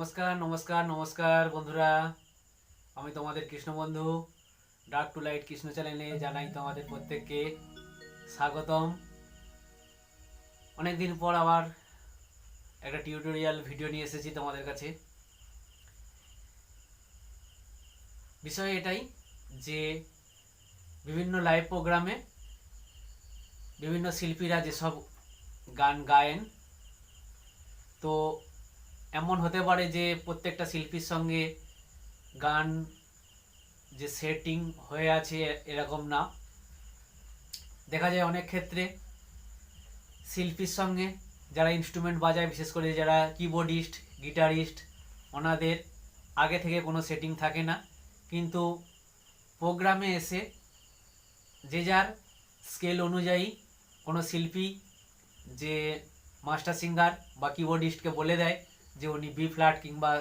নমস্কার নমস্কার নমস্কার বন্ধুরা। আমি তোমাদের Krishnabandhu dark to light Krishna চ্যানেলে জানাই তোমাদের প্রত্যেককে স্বাগতম। অনেকদিন পর আবার একটা টিউটোরিয়াল ভিডিও নিয়ে এসেছি তোমাদের কাছে। বিষয় এটাই যে বিভিন্ন লাইভ প্রোগ্রামে বিভিন্ন শিল্পীরা যেসব গান গায়েন, তো এমন হতে পারে যে প্রত্যেকটা শিল্পীর সঙ্গে গান যে সেটিং হয়ে আছে এরকম না। দেখা যায় অনেক ক্ষেত্রে শিল্পীর সঙ্গে যারা ইনস্ট্রুমেন্ট বাজায়, বিশেষ করে যারা কিবোর্ডিস্ট গিটারিস্ট ওনাদের আগে থেকে কোনো সেটিং থাকে না। কিন্তু প্রোগ্রামে এসে যে যার স্কেল অনুযায়ী কোনো শিল্পী যে মাস্টার সিঙ্গার বা কিবোর্ডিস্টকে বলে দেয় যে উনি বি ফ্ল্যাট কিংবা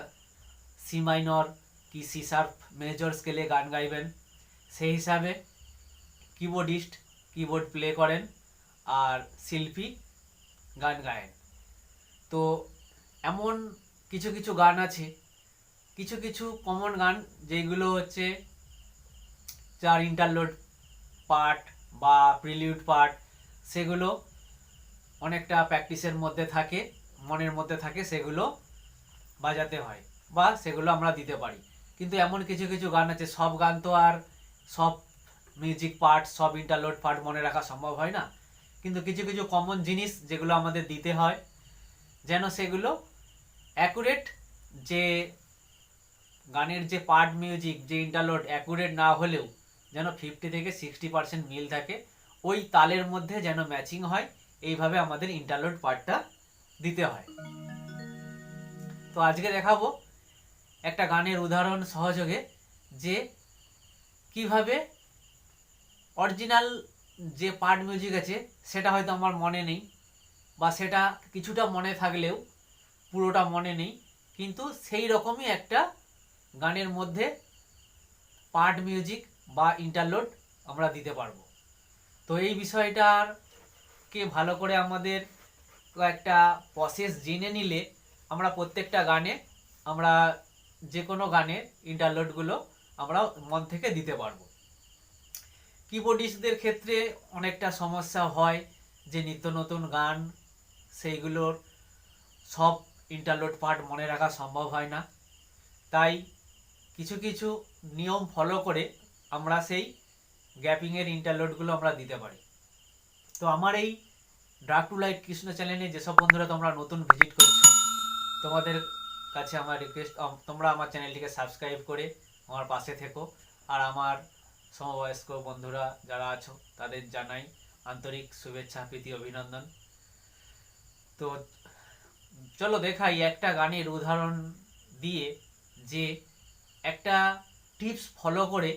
সি মাইনর কি সি শার্প মেজর স্কেলে গান গাইবেন। সেই হিসাবে কিবোর্ডিস্ট কিবোর্ড প্লে করেন আর শিল্পী গান গায়েন। তো এমন কিছু কিছু গান আছে, কিছু কিছু কমন গান যেগুলো হচ্ছে যার ইন্টারলোড পার্ট বা প্রিলিউড পার্ট সেগুলো অনেকটা প্র্যাকটিসের মধ্যে থাকে। মনের মধ্যে থাকে সেগুলো বাজাতে হয় বা সেগুলো আমরা দিতে পারি। কিন্তু এমন কিছু কিছু গান আছে, সব গান তো আর সব মিউজিক পার্ট সব ইন্টারলোড পার্ট মনে রাখা সম্ভব হয় না। কিন্তু কিছু কিছু কমন জিনিস যেগুলো আমাদের দিতে হয়, যেন সেগুলো অ্যাকুরেট যে গানের যে পার্ট মিউজিক যে ইন্টারলোড অ্যাকুরেট না হলেও যেন ফিফটি থেকে সিক্সটি পার্সেন্ট মিল থাকে, ওই তালের মধ্যে যেন ম্যাচিং হয়, এইভাবে আমাদের ইন্টারলোড পার্টটা দিতে হয়। তো আজকে দেখাবো একটা গানের উদাহরণ সহযোগে যে কীভাবে অরিজিনাল যে পার্ট মিউজিক আছে, সেটা হয়তো আমার মনে নেই বা সেটা কিছুটা মনে থাকলেও পুরোটা মনে নেই। কিন্তু সেই রকমই একটা গানের মধ্যে পার্ট মিউজিক বা ইন্টারলোড আমরা দিতে পারব। তো এই বিষয়টার কে ভালো করে আমাদের একটা প্রসেস জেনে নিলে আমরা প্রত্যেকটা গানে আমরা যে কোনো গানের ইন্টারলোডগুলো আমরা মন থেকে দিতে পারব। কিবোর্ডিস্টদের ক্ষেত্রে অনেকটা সমস্যা হয় যে নিত্য নতুন গান, সেইগুলোর সব ইন্টারলোড পার্ট মনে রাখা সম্ভব হয় না। তাই কিছু কিছু নিয়ম ফলো করে আমরা সেই গ্যাপিংয়ের ইন্টারলোডগুলো আমরা দিতে পারি। তো আমার এই ডার্ক টু লাইট কৃষ্ণ চ্যানেলে যেসব বন্ধুরা তোমরা নতুন ভিজিট করছ, তোমাদের কাছে আমার রিকোয়েস্ট তোমরা আমার চ্যানেলটিকে সাবস্ক্রাইব করে আমার পাশে থেকো। আর আমার সমবয়স্ক বন্ধুরা যারা আছো, তাদের জানাই আন্তরিক শুভেচ্ছা, প্রীতি, অভিনন্দন। তো চলো দেখাই একটা গানের উদাহরণ দিয়ে যে একটা টিপস ফলো করে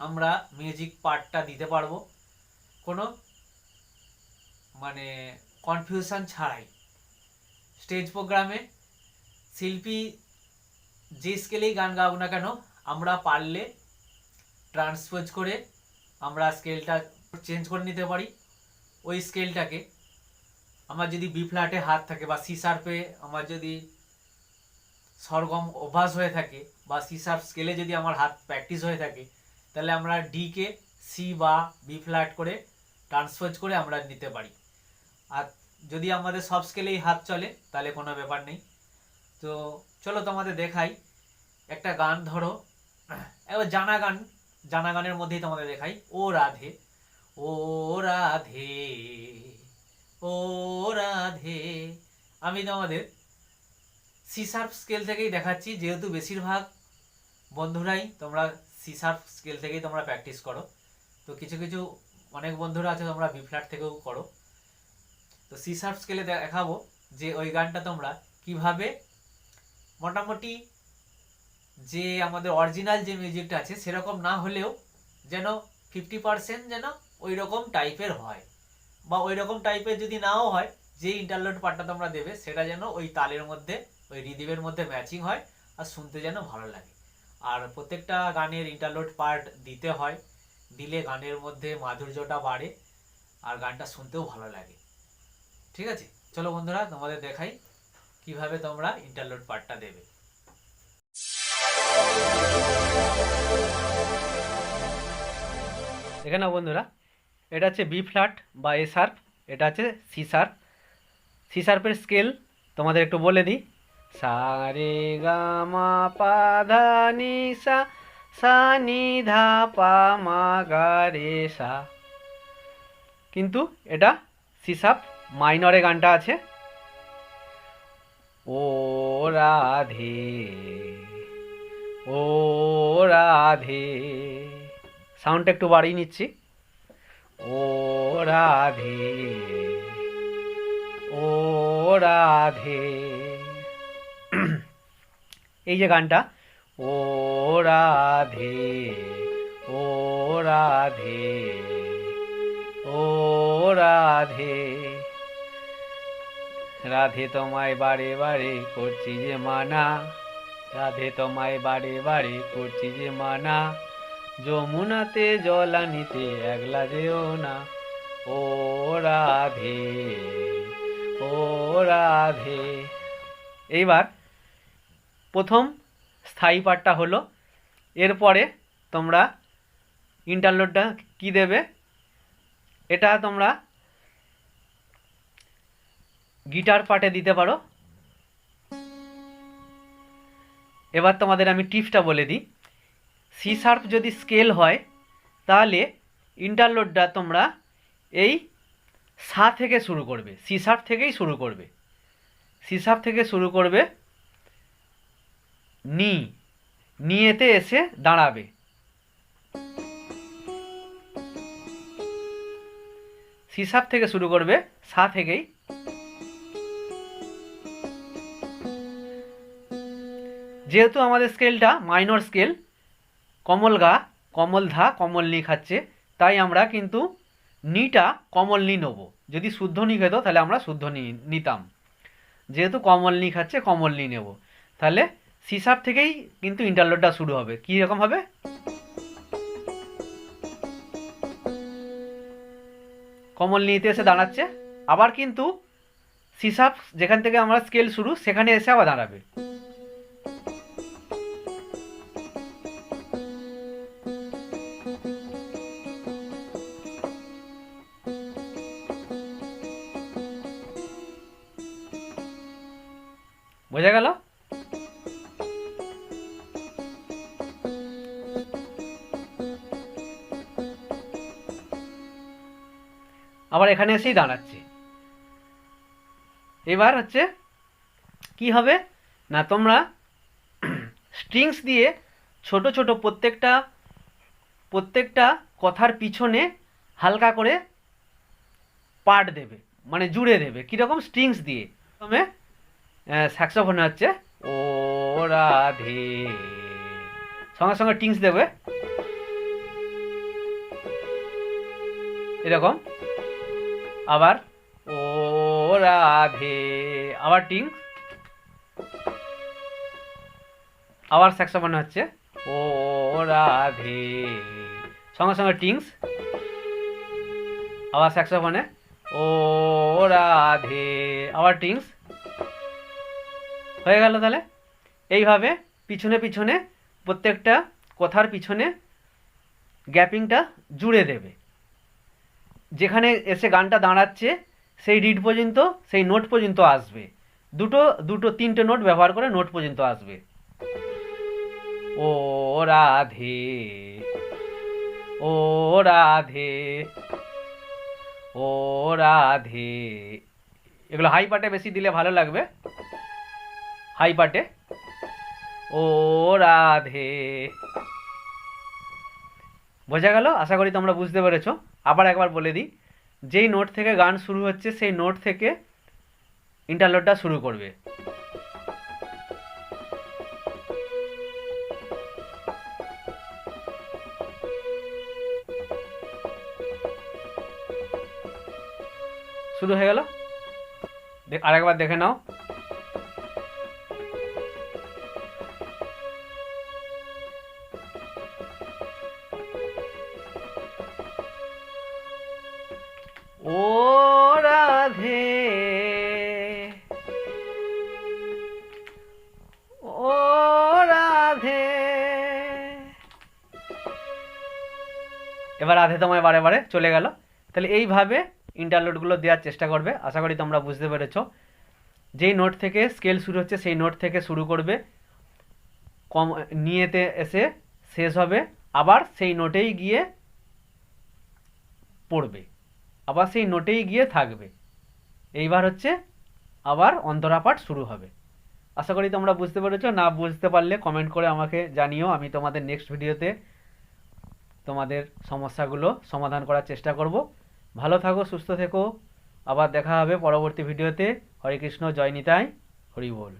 আমরা মিউজিক পার্টটা দিতে পারব। কোনো মানে কনফিউশন ছাড়াই। স্টেজ প্রোগ্রামে শিল্পী যে স্কেলেই গান গাও না কেন, আমরা পারলে ট্রান্সপোজ করে আমরা স্কেলটা চেঞ্জ করে নিতে পারি। ওই স্কেলটাকে আমার যদি বি ফ্ল্যাটে হাত থাকে বা সি শার্পে আমার যদি সরগম অভ্যাস হয়ে থাকে বা সি শার্প স্কেলে যদি আমার হাত প্র্যাকটিস হয়ে থাকে, তাহলে আমরা ডিকে সি বা বি ফ্ল্যাট করে ট্রান্সপোজ করে আমরা নিতে পারি। আর যদি আমাদের সব স্কেলেই হাত চলে, তাহলে কোনো ব্যাপার নেই। তো চলো তোমাদের দেখাই, একটা গান ধরো। এবার জানা গান, জানা গানের মধ্যেই তোমাদের দেখাই। ও রাধে ও রাধে ও রাধে। আমি তোমাদের সি শার্প স্কেল থেকেই দেখাচ্ছি, যেহেতু বেশিরভাগ বন্ধুরাই তোমরা সি শার্প স্কেল থেকেই তোমরা প্র্যাকটিস করো। তো কিছু কিছু অনেক বন্ধুরা আছে তোমরা বি ফ্ল্যাট থেকেও করো। তো সি শার্প স্কেলে দেখাবো যে ওই গানটা তোমরা কীভাবে মোটামুটি যে আমাদের অরিজিনাল যে মিউজিকটা আছে সেরকম না হলেও যেন ফিফটি পার্সেন্ট যেন ওই রকম টাইপের হয় বা ওই রকম টাইপের যদি নাও হয় যে ইন্টারলোড পার্টটা তোমরা দেবে সেটা যেন ওই তালের মধ্যে, ওই রিদিমের মধ্যে ম্যাচিং হয় আর শুনতে যেন ভালো লাগে। আর প্রত্যেকটা গানের ইন্টারলোড পার্ট দিতে হয়, দিলে গানের মধ্যে মাধুর্যটা বাড়ে আর গানটা শুনতেও ভালো লাগে। ঠিক আছে? চলো বন্ধুরা, তোমাদের দেখাই কীভাবে তোমরা ইন্টারলোড পার্টটা দেবে। দেখে নাও বন্ধুরা, এটা হচ্ছে বি ফ্ল্যাট বা এ শার্প এটা হচ্ছে সি শার্প সি শার্পের স্কেল তোমাদের একটু বলে দিই। সা রে গা মা পা ধা নি সা সা নি ধা পা মা গা রে সা। কিন্তু এটা সি শার্প মাইনরে গানটা আছে। ও রাধে ও রাধে। সাউন্ডটা একটু বাড়িয়ে নিচ্ছি। ও রাধে ও রাধে। এই যে গানটা, ও রাধে ও রাধে ও রাধে। রাধে তোমায় বারে বারে করছি যে মানা। রাধে তোমায় বারে বারে করছি যে মানা। যমুনাতে জল আনিতে একলা যেও না। ও রাধে ও রাধে। এইবার প্রথম স্থায়ী পাঠটা হলো, এরপরে তোমরা ইন্টারলোডটা কি দেবে? এটা তোমরা গিটার পার্টে দিতে পারো। এবার তোমাদের আমি টিপসটা বলে দিই। সি শার্প যদি স্কেল হয়, তাহলে ইন্টারলোডটা তোমরা এই সা থেকে শুরু করবে। সি শার্প থেকেই শুরু করবে। সি শার্প থেকে শুরু করবে, নি, নিয়েতে এসে দাঁড়াবে। সি শার্প থেকে শুরু করবে, সা থেকেই যেহেতু আমাদের স্কেলটা মাইনর স্কেল কমল গা, কমল ধা, কমল নি খাচ্ছে, তাই আমরা কিন্তু নিটা কমল নি নেব। যদি শুদ্ধ নি খেত, তাহলে আমরা শুদ্ধ নি নিতাম। যেহেতু কমল নি খাচ্ছে, কমল নি নেব। তাহলে সিসাপ থেকেই কিন্তু ইন্টারলোডটা শুরু হবে। কী রকম হবে? কমল নিতে এসে দাঁড়াচ্ছে। আবার কিন্তু সিসাপ যেখান থেকে আমরা স্কেল শুরু, সেখানে এসে আবার দাঁড়াবে। বোঝা গেল? আবার এখানে এসেই দাঁড়াচ্ছে। এবার হচ্ছে কি হবে? না, তোমরা স্ট্রিংস দিয়ে ছোট ছোট প্রত্যেকটা প্রত্যেকটা কথার পিছনে হালকা করে পার্ট দেবে মানে জুড়ে দেবে। কীরকম স্ট্রিংস দিয়ে? প্রথমে স্যাক্সোফোনে হচ্ছে ও রাধে। সঙ্গে সঙ্গে টিংস দেবে। এরকম। আবার, ও রাধে। আবার টিংস। আবার স্যাক্সোফোনে হচ্ছে ও রাধে। সঙ্গে সঙ্গে টিংস। আবার স্যাক্সোফোনে ও রাধে। আবার টিংস। হয়ে গেল তাহলে? এইভাবে পিছনে পিছনে প্রত্যেকটা কথার পিছনে গ্যাপিংটা জুড়ে দেবে। যেখানে এসে গানটা দাঁড়াচ্ছে, সেই রিড পর্যন্ত, সেই নোট পর্যন্ত আসবে। দুটো দুটো, তিনটে নোট ব্যবহার করে নোট পর্যন্ত আসবে। ও রাধে ও রাধে ও রাধে। এগুলো হাই পার্টে বেশি দিলে ভালো লাগবে। হাই পার্টে ও রাধে। বোঝা গেল? আশা করি তোমরা বুঝতে পেরেছ। আবার একবার বলে দিই, যেই নোট থেকে গান শুরু হচ্ছে, সেই নোট থেকে ইন্টারলোডটা শুরু করবে। শুরু হয়ে গেল? আরেকবার দেখে নাও। এবার আধে তোমায় বারে বারে চলে গেল। তাহলে এইভাবে ইন্টারলোডগুলো দেওয়ার চেষ্টা করবে। আশা করি তোমরা বুঝতে পেরেছ। যেই নোট থেকে স্কেল শুরু হচ্ছে, সেই নোট থেকে শুরু করবে। কম, নিয়েতে এসে শেষ হবে। আবার সেই নোটেই গিয়ে পড়বে। আবার সেই নোটেই গিয়ে থাকবে। এইবার হচ্ছে আবার অন্তরা পাঠ শুরু হবে। আশা করি তোমরা বুঝতে পেরেছ। না বুঝতে পারলে কমেন্ট করে আমাকে জানিও। আমি তোমাদের নেক্সট ভিডিওতে তোমাদের সমস্যাগুলো সমাধান করার চেষ্টা করব। ভালো থাকো, সুস্থ থেকো। আবার দেখা হবে পরবর্তী ভিডিওতে। হরে কৃষ্ণ, জয় নিতাই। হরি বল।